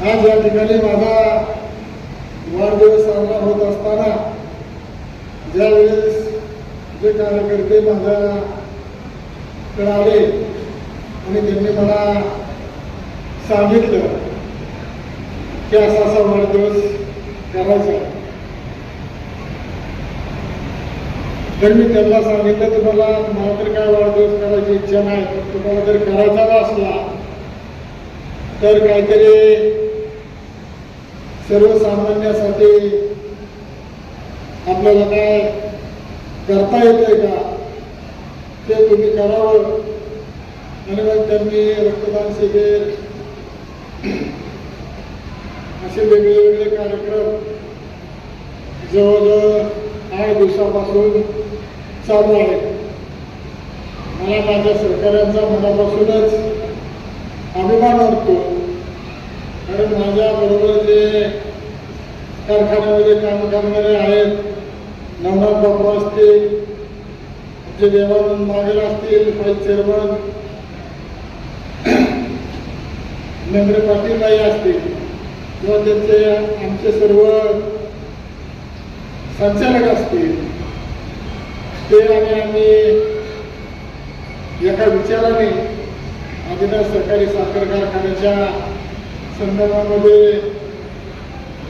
आज या ठिकाणी माझा वाढदिवस साजरा होत असताना ज्यावेळेस जे कार्यकर्ते माझ्याकडे आले आणि त्यांनी मला सांगितलं की असा असा वाढदिवस करायचा आहे. तर मी त्यांना सांगितलं तुम्हाला मला तर काय वाढदिवस करायची इच्छा नाही तुम्हाला जर करायचा असला तर काहीतरी सर्वसामान्यासाठी आपल्याला काय करता येतंय का? ते तुम्ही करावं. आणि मग त्यांनी रक्तदान शिबिर असे वेगळे वेगळे कार्यक्रम जवळजवळ आठ दिवसापासून चालू आहेत. मला माझ्या सहकाऱ्यांचा मनापासूनच अभिमान वाटतो कारण माझ्या बरोबर जे कारखान्यामध्ये काम करणारे आहेत नवनाथ बाबू असतील आमचे देवानंद मागेल असतील व्हाईस चेअरमन नंद्र पाटील नाही असतील किंवा त्यांचे आमचे सर्व संचालक असतील ते आणि आम्ही एका विचाराने आदिनाथ सरकारी साखर कारखान्याच्या संदर्भामध्ये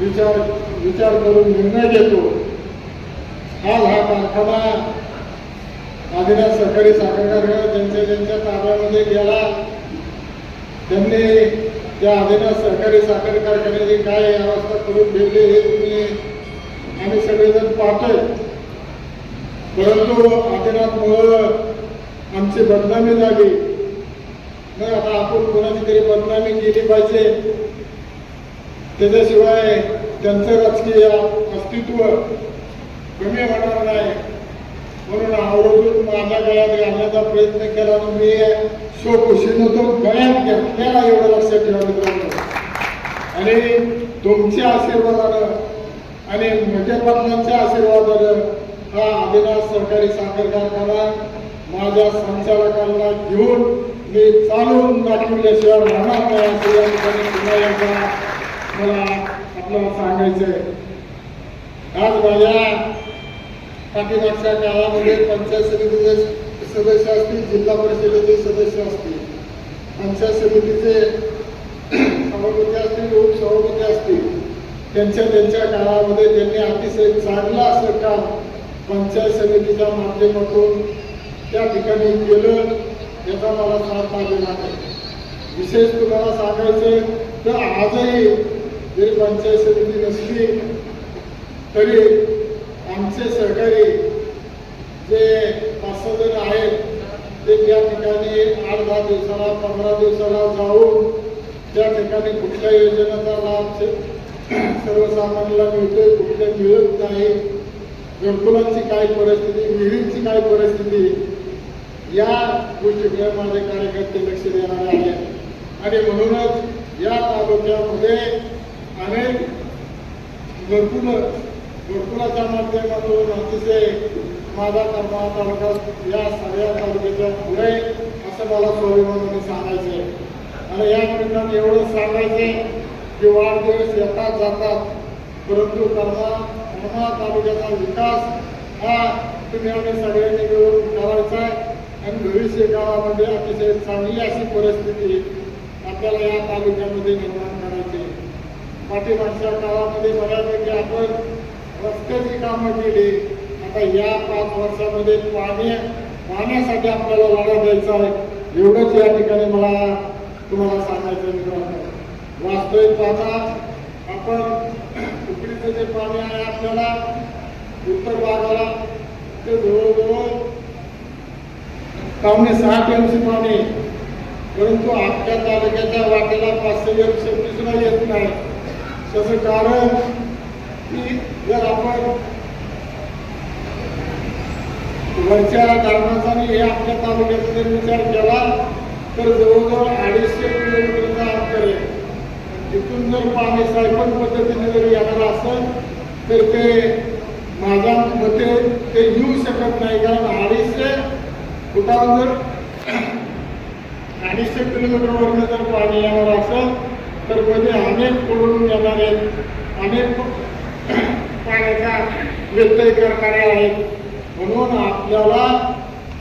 विचार विचार करून निर्णय घेतो. आज हा कारखाना आदिनाथ सहकारी साखर कारखाना ज्यांच्या ज्यांच्या ताब्यामध्ये गेला त्यांनी त्या आदिनाथ सहकारी साखर कारखान्याची काय अवस्था करून ठेवली हे तुम्ही आम्ही सगळेजण पाहतोय. परंतु आदिनाथमुळं आमची बदनामी झाली. मग आता आपण कोणाची तरी बदनामी केली पाहिजे. त्याच्याशिवाय त्यांचं राजकीय अस्तित्व कमी होणार नाही. म्हणून आवडून माझ्या गळ्यात घालण्याचा प्रयत्न केला आणि मी स्वखुशीनं तो गळ्यात घेतलेला एवढं लक्षात ठेवा मित्रांनो. आणि तुमच्या आशीर्वादानं आणि मोठ्या पाटलांच्या आशीर्वादानं हा आदिनाथ सरकारी साखर कारखाना माझ्या संचालकांना घेऊन मी चालवून दाखवल्याशिवाय राहणार नाही असं या ठिकाणी पुन्हा एकदा मला आपल्याला सांगायचं आहे आज माझ्या पाठीमागच्या काळामध्ये पंचायत समितीचे सदस्य असतील जिल्हा परिषदेचे सदस्य असतील पंचायत समितीचे सभापती असतील उपसभापती असतील त्यांच्या त्यांच्या काळामध्ये त्यांनी अतिशय चांगलं असं काम पंचायत समितीच्या माध्यमातून त्या ठिकाणी केलं. याचा मला फार अभिमान आहे विशेष तुम्हाला सांगायचं तर आजही जरी पंचायत समिती नसली तरी आमचे सहकारी जे पाच सहा जण आहेत ते त्या ठिकाणी आठ दहा दिवसाला पंधरा दिवसाला जाऊन त्या ठिकाणी कुठल्या योजनेचा लाभ से- सर्वसामान्याला मिळतोय कुठल्या मिळत नाही घरकुलांची काय परिस्थिती विहिरींची काय परिस्थिती या गोष्टीकडे माझे कार्यकर्ते लक्ष देणार आहे आणि म्हणूनच या तालुक्यामध्ये अनेक घरकुल घरकुलाच्या माध्यमातून अतिशय माझा कर्मा तालुका या सगळ्या तालुक्याच्या पुढे असं मला स्वाभिमानाने सांगायचं आहे. आणि या निमित्तानं एवढं सांगायचं की वाढदिवस येतात जातात परंतु कर्मा कर्मा तालुक्याचा विकास हा तुम्ही आम्ही सगळ्यांनी मिळून करायचा आणि भविष्य गावामध्ये अतिशय चांगली अशी परिस्थिती आपल्याला या तालुक्यामध्ये निर्माण करायची आहे. पाठीमागच्या काळामध्ये बऱ्यापैकी आपण रस्त्याची कामं केली. आता या पाच वर्षामध्ये पाणी पाण्यासाठी आपल्याला लढा द्यायचा आहे. एवढंच या ठिकाणी मला तुम्हाला सांगायचं मित्रांनो. वास्तविक पाहता आपण उकडीचं जे पाणी आहे आपल्याला उत्तर भागाला ते जवळजवळ पावणे सहा टीएमसी पाणी परंतु आपल्या तालुक्याच्या वाटेला पाचशे एमसी सुद्धा येत नाही. त्याचं कारण की जर आपण वरच्या धरणाचा आणि हे आपल्या तालुक्याचा जर विचार केला तर जवळजवळ अडीचशे किलोमीटरचा अंतर आहे. तिथून जर पाणी सायपण पद्धतीने जर येणार असेल तर ते माझ्या मते ते येऊ शकत नाही. कारण अडीचशे फुटावर. जर अडीचशे किलोमीटरवरनं जर पाणी येणार असेल तर मध्ये अनेक पडून येणारे अनेक पाण्याचा व्यत्यय करणारे आहेत. म्हणून आपल्याला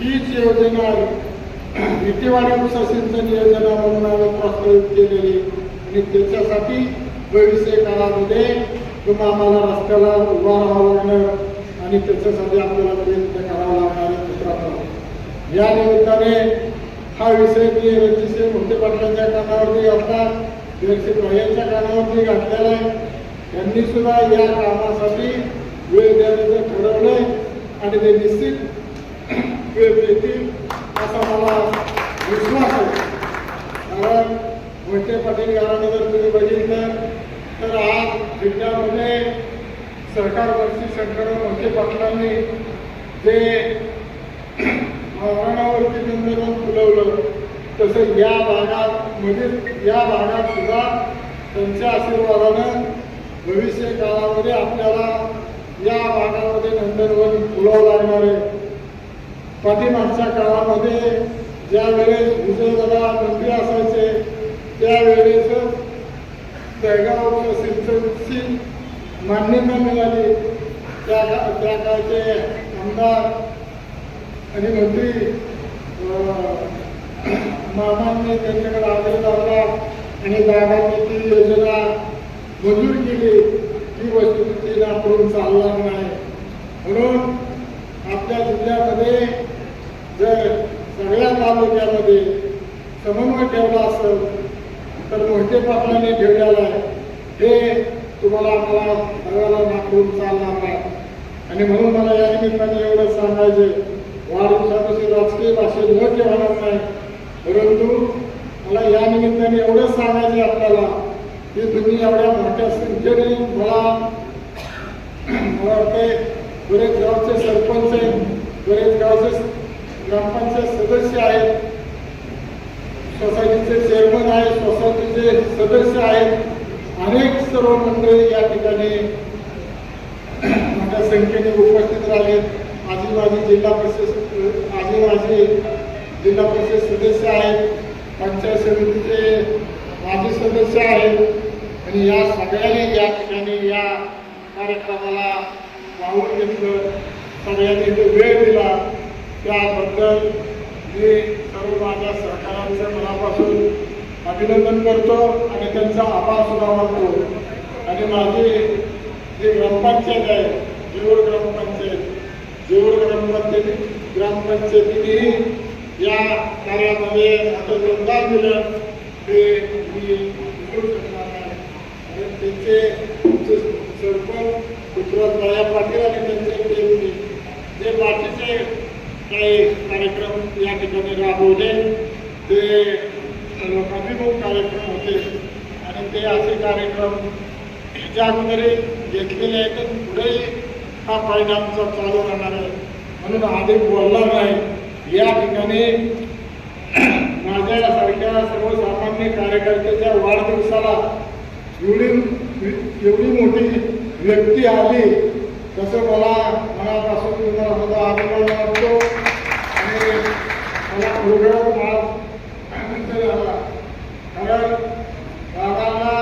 हीच योजना विटेवाडी उपसा सिंचन योजना म्हणून प्रस्तावित केलेली आणि त्याच्यासाठी भविष्य काळामध्ये तुम्हाला आम्हाला रस्त्याला उभा राहावं लागणार आणि त्याच्यासाठी आपल्याला प्रयत्न करावा लागणार. या निमित्ताने हा विषय मी रणजितसिंह मोठे पाटलांच्या कानावरती घातला दिवशी भाईंच्या कानावरती घातलेला आहे. त्यांनी सुद्धा या कामासाठी वेळ देण्याचं ठरवलंय आणि ते निश्चित वेळ देतील असा मला विश्वास आहे. कारण मोठे पाटील घराणं जर तुम्ही बघितलं तर आज जिल्ह्यामध्ये सरकार मोठे पाटलांनी. जे महाराणावरती बंधन फुलवलं. तसं या भागात म्हणजे या भागात सुद्धा त्यांच्या आशीर्वादानं भविष्य काळामध्ये आपल्याला या भागामध्ये नंदनवन फुलावं लागणार आहे. पाठीमागच्या काळामध्ये ज्या वेळेस विजयदादा मंत्री असायचे त्यावेळेस दहगाव सिंचनची मान्यता मिळाली. त्या त्या काळचे आमदार आणि मंत्री मामांनी त्यांच्याकडे आग्रह लावला आणि दादांनी ती योजना मंजूर केली. ही वस्तुस्थिती आपण चालणार नाही. म्हणून आपल्या जिल्ह्यामध्ये जर सगळ्या तालुक्यामध्ये समन्वय ठेवला असेल तर मोठे पाटलांनी ठेवलेला आहे. हे तुम्हाला आम्हाला सगळ्याला नाकडून चालणार नाही. आणि म्हणून मला या निमित्ताने एवढं सांगायचे वाढदिवसापासून राजकीय भाषेत न होणार नाही. परंतु मला या निमित्ताने एवढंच सांगायचं आपल्याला की तुम्ही एवढ्या मोठ्या संख्येने मला मला वाटते बरेच गावचे सरपंच आहेत बरेच गावचे ग्रामपंचायत सदस्य आहेत सोसायटीचे चेअरमन आहेत सोसायटीचे सदस्य आहेत अनेक सर्व मंडळी या ठिकाणी मोठ्या संख्येने उपस्थित राहिलेत. माझे माझी जिल्हा परिषद माझे माझे जिल्हा परिषद सदस्य आहेत पंचायत समितीचे माजी सदस्य आहेत. आणि या सगळ्यांनी या ठिकाणी या कार्यक्रमाला वाहून घेतलं सगळ्यांनी जो वेळ दिला त्याबद्दल मी सर्व माझ्या सहकाऱ्यांचं मनापासून अभिनंदन करतो आणि त्यांचा आभार सुद्धा मानतो. आणि माझी जी ग्रामपंचायत आहे जेवढ ग्रामपंचायत ग्रामपंचायती ग्रामपंचायतीनेही या कार्यामध्ये आता योगदान दिलं. ते मी विसरू शकणार नाही. आणि त्यांचे आमचे सरपंच पृथ्वीराज पाटील आणि त्यांचे देवणी जे बाकीचे काही कार्यक्रम या ठिकाणी राबवले ते अभिमुख कार्यक्रम होते. आणि ते असे कार्यक्रम ज्या अगोदरही घेतलेले आहेत पुढेही हा फायदा आमचा चालू राहणार आहे. म्हणून अधिक बोलणार नाही. या ठिकाणी माझ्यासारख्या सर्वसामान्य कार्यकर्त्याच्या वाढदिवसाला एवढी एवढी मोठी व्यक्ती आली तसं मला मनापासून तुम्हाला सुद्धा अभिमान वाटतो आणि मला खरोखर आज आनंद झाला कारण दादांना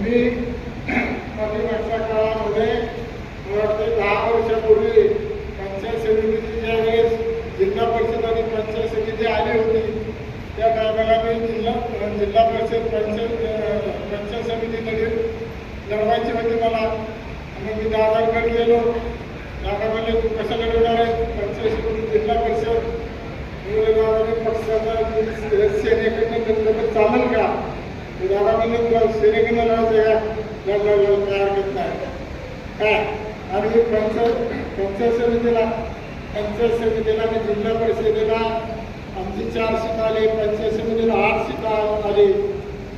मी पाठीमागच्या काळामध्ये मला वाटते दहा वर्षापूर्वी पंचायत समितीची ज्या वेळेस जिल्हा परिषद आणि पंचायत समिती आली होती त्या टायमाला मी पण जिल्हा परिषद पंचायत पंचायत समिती लढी लढवायची होती मला. आणि मी दादांकडे गेलो दादा म्हणले तू कसं लढवणार आहे पंचायत जिल्हा परिषद. दादाने पक्षाचा सेनेकडनं चालेल का? दादा म्हणले तुला सेनेकडनं लढायचं का? लढलं काय हरकत नाही. काय? आणि मी पंचायत पंचायत समितीला पंचायत समितीला आणि जिल्हा परिषदेला आमची चार सीट आली पंचायत समितीला आठ सीट आली.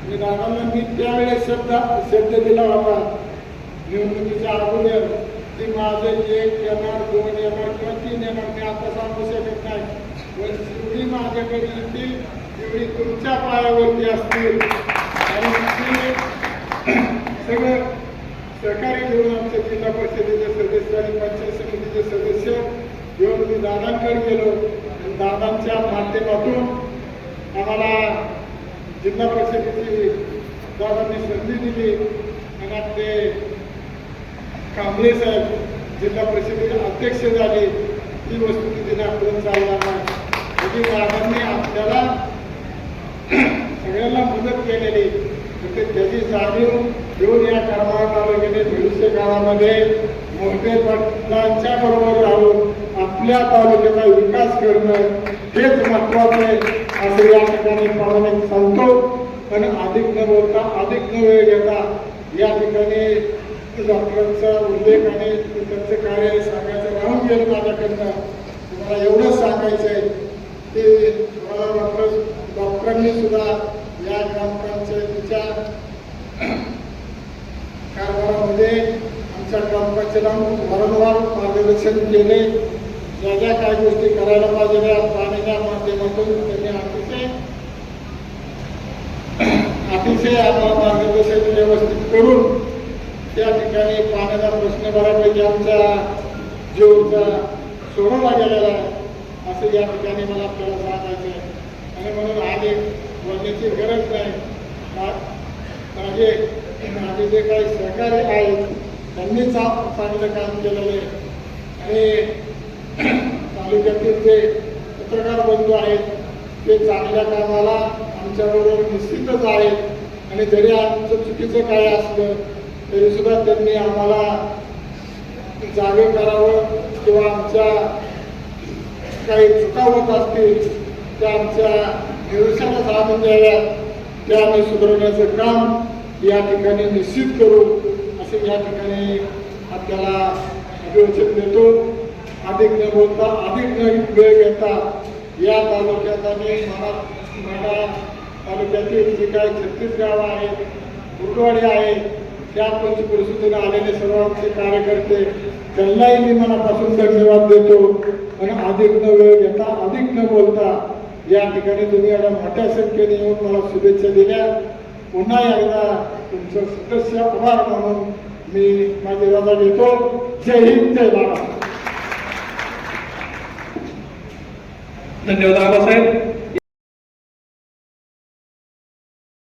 आणि दादांना मी त्यावेळेस शब्द शब्द दिला होता. निवडणुकीच्या अगोदर. ते माझं एक येणार दोन येणार किंवा तीन येणार मी आता सांगू शकत नाही. पण जेवढी माझ्याकडे येतील तेवढी तुमच्या पायावरती असतील आणि सगळं सरकारी घेऊन आमच्या जिल्हा परिषदेचे सदस्य आणि पंचायत समितीचे सदस्य घेऊन मी दादांकडे गेलो. दादांच्या माध्यमातून आम्हाला जिल्हा परिषदेची दादांनी संधी दिली आणि आपले कांबळे साहेब जिल्हा परिषदेचे अध्यक्ष झाले. ही तिथे आपण चालणार नाही दादांनी आपल्याला सगळ्यांना मदत केलेली. तर त्याची जाणीव घेऊन या करमाळा तालुक्याने भविष्य काळामध्ये मोठे पटांच्या बरोबर राहून आपल्या तालुक्याचा विकास करणं हेच महत्वाचं आहे असं या ठिकाणी प्रामाणिक सांगतो. आणि अधिक न बोलता अधिक न वेळ घेता या ठिकाणी डॉक्टरांचा उल्लेख आणि त्यांचं कार्य सांगायचं राहून गेलं माझ्याकडनं. तुम्हाला एवढंच सांगायचं आहे. की मला डॉक्टर डॉक्टरांनी सुद्धा या ग्रामपंचायतीच्या कारभारामध्ये आमच्या ग्रामपंचायतीला वारंवार मार्गदर्शन केले. ज्या ज्या काय गोष्टी करायला पाहिजे पाण्याच्या माध्यमातून त्यांनी अतिशय अतिशय आम्हाला मार्गदर्शन व्यवस्थित करून त्या ठिकाणी पाण्याचा प्रश्न बऱ्यापैकी आमच्या जीवचा सोडवला गेलेला आहे असं या ठिकाणी मला आपल्याला सांगायचं आहे. आणि म्हणून आधी बोलण्याची गरज नाही. माझे माझे जे काही सहकारी आहेत त्यांनी चा चांगलं काम केलेलं आहे. आणि तालुक्यातील जे पत्रकार बंधू आहेत ते चांगल्या कामाला आमच्याबरोबर निश्चितच आहेत. आणि जरी आमचं चुकीचं काय असलं तरी सुद्धा त्यांनी आम्हाला जागे करावं किंवा आमच्या काही चुका होत असतील त्या आमच्या निदर्शनास आणून द्याव्यात. त्या आम्ही सुधारण्याचं काम या ठिकाणी निश्चित करू. असे या ठिकाणी आपल्याला अभिवचन देतो. अधिक न बोलता अधिक न वेळ घेता या तालुक्यात आणि मला माडा तालुक्यातील जे काही छत्तीस गावं आहेत कुटवाडी आहेत त्या परिस्थितीनं आलेले सर्व आमचे कार्यकर्ते त्यांनाही मी मनापासून धन्यवाद देतो. आणि अधिक न वेळ घेता अधिक न बोलता या ठिकाणी तुम्ही एवढ्या मोठ्या संख्येने येऊन मला शुभेच्छा दिल्या. पुन्हा एकदा तुमचं सदस्य आभार म्हणून मी माझी रजा घेतो. जय हिंद जय महाराष्ट्र धन्यवाद आबासाहेब.